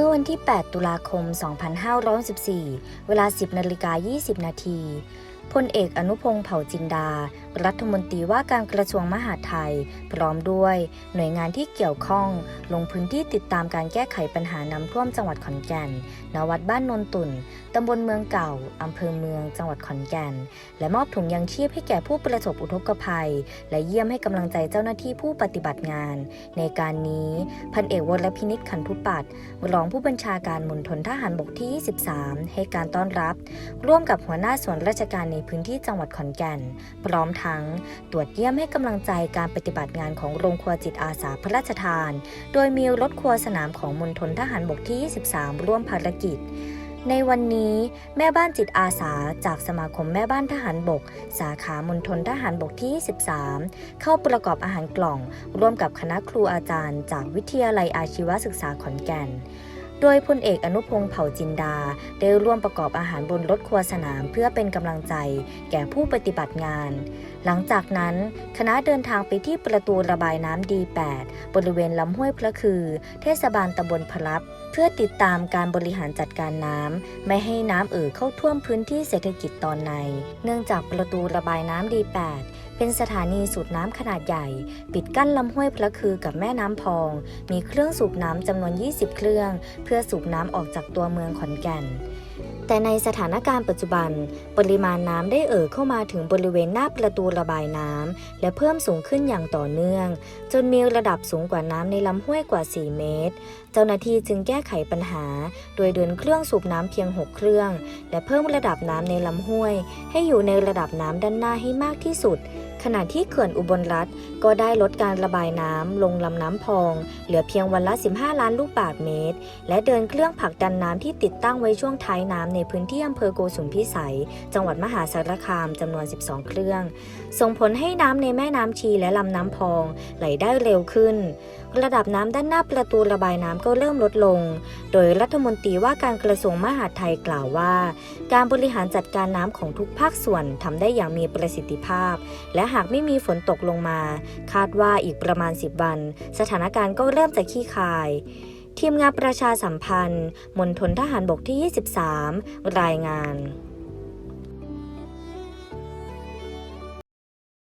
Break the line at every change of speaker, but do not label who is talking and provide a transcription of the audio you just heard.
มื่อวันที่ 8 ตุลาคม 2514 เวลา 10นาฬิกา20 นาทีพลเอกอนุพงศ์เผ่าจินดา รัฐมนตรีว่าการกระทรวงมหาดไทย พร้อมด้วย หน่วยงานที่เกี่ยวข้อง ลงพื้นที่ติดตามการแก้ไขปัญหาน้ำท่วมจังหวัดขอนแก่นณวัดบ้านนนตุ่นตำบลเมืองเก่าอำเภอเมืองจังหวัดขอนแก่น และมอบถุงยังชีพให้แก่ผู้ประสบอุทกภัย และเยี่ยมให้กำลังใจเจ้าหน้าที่ผู้ปฏิบัติงาน ในการนี้พันเอกวรพินิษขันธุปัตรองผู้บัญชาการมณฑลทหารบกที่ 23 ให้การต้อนรับ ร่วมกับหัวหน้าส่วนราชการในพื้นที่จังหวัดขอนแก่น พร้อมทั้งตรวจเยี่ยมให้กำลังใจการปฏิบัติงานของโรงครัวจิตอาสาพระราชทาน โดยมีรถครัวสนามของมณฑลทหารบกที่ 23 ร่วมภารกิจในวันนี้แม่บ้านจิตอาสาจากสมาคมแม่บ้านทหารบก สาขามณฑลทหารบกที่23เข้าประกอบอาหารกล่อง ร่วมกับคณะครูอาจารย์ จากวิทยาลัยอาชีวศึกษาขอนแก่น โดยพลเอกอนุพงศ์เผ่าจินดา ได้ร่วมประกอบอาหารบนรถครัวสนามเพื่อเป็นกำลังใจ แก่ผู้ปฏิบัติงาน หลังจากนั้น คณะเดินทางไปที่ประตูระบายน้ำดี 8 บริเวณลำห้วยพระคือ เทศบาลตำบลพลับ เพื่อติดตามการบริหารจัดการน้ำไม่ให้น้ำเอ่อเข้าท่วมพื้นที่เศรษฐกิจตอนใน เนื่องจากประตูระบายน้ำดี 8 เป็นสถานีสูบน้ำขนาดใหญ่ ปิดกั้นลำห้วยพระคือกับแม่น้ำพอง มีเครื่องสูบน้ำจำนวน 20 เครื่อง เพื่อสูบน้ำออกจากตัวเมืองขอนแก่นแต่ในสถานการณ์ปัจจุบัน ปริมาณน้ำได้เอ่อเข้ามาถึงบริเวณหน้าประตูระบายน้ำและเพิ่มสูงขึ้นอย่างต่อเนื่อง จนมีระดับสูงกว่าน้ำในลำห้วยกว่า 4 เมตร เจ้าหน้าที่จึงแก้ไขปัญหา โดยเดินเครื่องสูบน้ำเพียง 6 เครื่อง และเพิ่มระดับน้ำในลำห้วย ให้อยู่ในระดับน้ำด้านหน้าให้มากที่สุด ขณะที่เขื่อนอุบลรัฐก็ได้ลดการระบายน้ำลงลำน้ำพอง เหลือเพียงวันละ 15 ล้านลูกบาศก์เมตร และเดินเครื่องผลักดันน้ำที่ติดตั้งไว้ช่วงท้ายน้ำในพื้นที่อำเภอโกสุมพิสัย จังหวัดมหาสารคามจำนวน 12 เครื่อง ส่งผลให้น้ำในแม่น้ำชีและลำน้ำพองไหลได้เร็วขึ้น ระดับน้ำด้านหน้าประตูระบายน้ำก็เริ่มลดลง โดยรัฐมนตรีว่าการกระทรวงมหาดไทยกล่าวว่า การบริหารจัดการน้ำของทุกภาคส่วนทำได้อย่างมีประสิทธิภาพ และหากไม่มีฝนตกลงมา คาดว่าอีกประมาณ 10 วัน สถานการณ์ก็เริ่มจะขี้คายทีมงานประชาสัมพันธ์ มณฑลทหารบกที่ 23 รายงาน